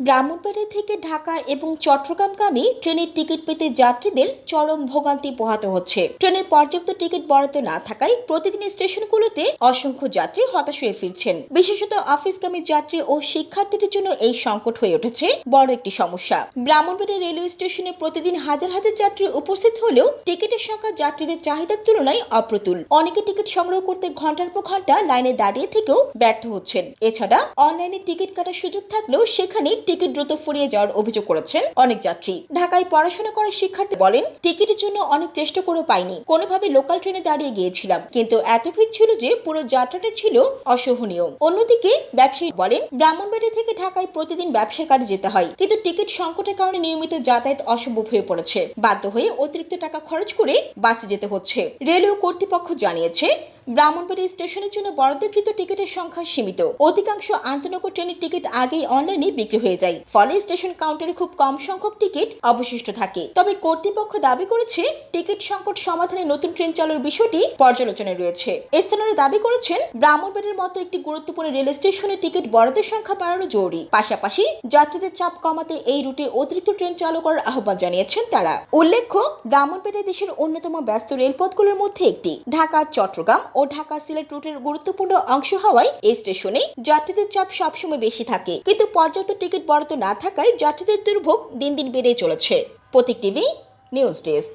ব্রাহ্মণবাড়ি থেকে ঢাকা এবং চট্টগ্রামগামী ট্রেনের টিকিট পেতে যাত্রীদের চরম ভোগান্তি পোহাতে হচ্ছে। ট্রেনের পর্যাপ্ত টিকিট বরাদ্দ না থাকায় প্রতিদিন স্টেশনগুলোতে অসংখ্য যাত্রী হতাশ হয়ে ফিরছেন। বিশেষত অফিসগামী যাত্রী ও শিক্ষার্থীদের জন্য এই সংকট হয়ে উঠেছে। বড় একটি সমস্যা। ব্রাহ্মণবাড়ি রেলওয়ে স্টেশনে প্রতিদিন হাজার হাজার যাত্রী উপস্থিত হলেও টিকিটের সংখ্যা যাত্রীদের চাহিদার তুলনায় অপ্রতুল। অনেকে টিকিট সংগ্রহ করতে ঘণ্টার পর ঘণ্টা লাইনে দাঁড়িয়ে থেকেও ব্যর্থ হচ্ছেন। এছাড়া অনলাইনে টিকিট কাটার সুযোগ থাকলেও সেখানে টিকিট দ্রুত ফুরিয়ে যাওয়ার অভিযোগ করেছেন অনেক যাত্রী। ঢাকায় পড়াশোনা করা শিক্ষার্থী বলেন, টিকিটের জন্য অনেক চেষ্টা করেও পাইনি। কোনোভাবে লোকাল ট্রেনে দাঁড়িয়ে গিয়েছিলাম, কিন্তু এত ভিড় ছিল যে পুরো যাত্রাটা ছিল অসহনীয়। অন্যদিকে ব্যবসায়ী বলেন, ব্রাহ্মণবাড়ি থেকে ঢাকায় প্রতিদিন ব্যবসার কাজে যেতে হয়, কিন্তু টিকিট সংকটের কারণে নিয়মিত যাতায়াত অসম্ভব হয়ে পড়েছে। বাধ্য হয়ে অতিরিক্ত টাকা খরচ করে বাসে যেতে হচ্ছে। রেলওয়ে কর্তৃপক্ষ জানিয়েছে ব্রাহ্মণবাড়ি স্টেশনের জন্য বরাদ্দকৃত টিকিটের সংখ্যা সীমিত। অধিকাংশ আন্তনগর ট্রেনের টিকিট আগেই অনলাইনে বিক্রি হয়ে যায়। ফলে স্টেশন কাউন্টারে খুব কম সংখ্যক টিকিট অবশিষ্ট থাকে। তবে কর্তৃপক্ষ দাবি করেছে, টিকিট সংকট সমাধানে নতুন ট্রেন চালুর বিষয়টি পর্যালোচনায় রয়েছে। স্থানীয়রা দাবি করেছেন, ব্রাহ্মণবাড়ির মতো একটি গুরুত্বপূর্ণ রেল স্টেশনে টিকিট বরাদ্দের সংখ্যা বাড়ানো জরুরি। পাশাপাশি যাত্রীদের চাপ কমাতে এই রুটে অতিরিক্ত ট্রেন চালু করার আহ্বান জানিয়েছেন তারা। উল্লেখ্য ব্রাহ্মণবাড়ি দেশের অন্যতম ব্যস্ত রেলপথগুলোর মধ্যে একটি। ঢাকা, চট্টগ্রাম ও ঢাকা সিলেট রুটের গুরুত্বপূর্ণ অংশ হওয়ায় এই স্টেশনে যাত্রীদের চাপ সবসময় বেশি থাকে। কিন্তু পর্যাপ্ত টিকিট বরাদ্দ না থাকায় যাত্রীদের দুর্ভোগ দিন দিন বেড়েই চলেছে। Pratik TV, news desk.